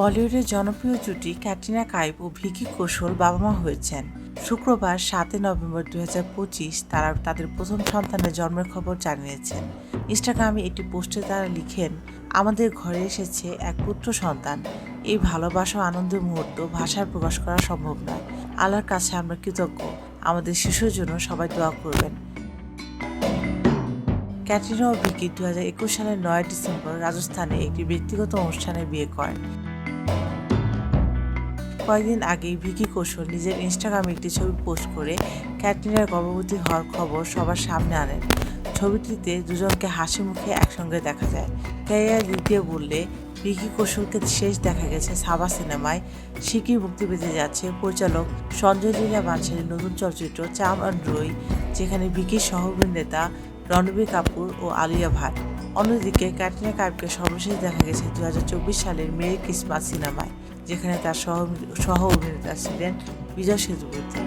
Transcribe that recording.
বলিউডের জনপ্রিয় জুটি ক্যাটরিনা কাইফ ও ভিকি কৌশল বাবা মা হয়েছেন। শুক্রবার সাতই নভেম্বর দুই হাজার পঁচিশ তারা তাদের প্রথম সন্তানের জন্মের খবর জানিয়েছেন। ইনস্টাগ্রামে একটি পোস্টে তারা লিখেন, আমাদের ঘরে এসেছে এক পুত্র সন্তান। এই ভালোবাসা আনন্দের মুহূর্ত ভাষায় প্রকাশ করা সম্ভব নয়। আল্লাহর কাছে আমরা কৃতজ্ঞ। আমাদের শিশুর জন্য সবাই দোয়া করবেন। ক্যাটরিনা ও ভিকি দু হাজার একুশ সালের নয় ডিসেম্বর রাজস্থানে একটি ব্যক্তিগত অনুষ্ঠানে বিয়ে করেন। কয়েকদিন আগেই ভিকি কৌশল নিজের ইনস্টাগ্রামে একটি ছবি পোস্ট করে ক্যাটরিনার গর্ভবতী হওয়ার খবর সবার সামনে আনেন। ছবিটিতে দুজনকে হাসি মুখে একসঙ্গে দেখা যায়। ক্যারিয়ার দিক দিয়ে বললে ভিকি কৌশলকে শেষ দেখা গেছে সাবা সিনেমায়। শিগগির মুক্তি পেতে যাচ্ছে পরিচালক সঞ্জয় লীলা বানশালীর নতুন চলচ্চিত্র চাম অ্যান্ড রই, যেখানে ভিকির সহ অভিনেতা রণবীর কাপুর ও আলিয়া ভাট। অন্যদিকে ক্যাটরিনা কাইফকে সর্বশেষ দেখা গেছে দু হাজার চব্বিশ সালের মেরি ক্রিসমাস সিনেমায়। যেখানে তার সহ সহ অভিনেতা ছিলেন বিজয় সেতুপতি।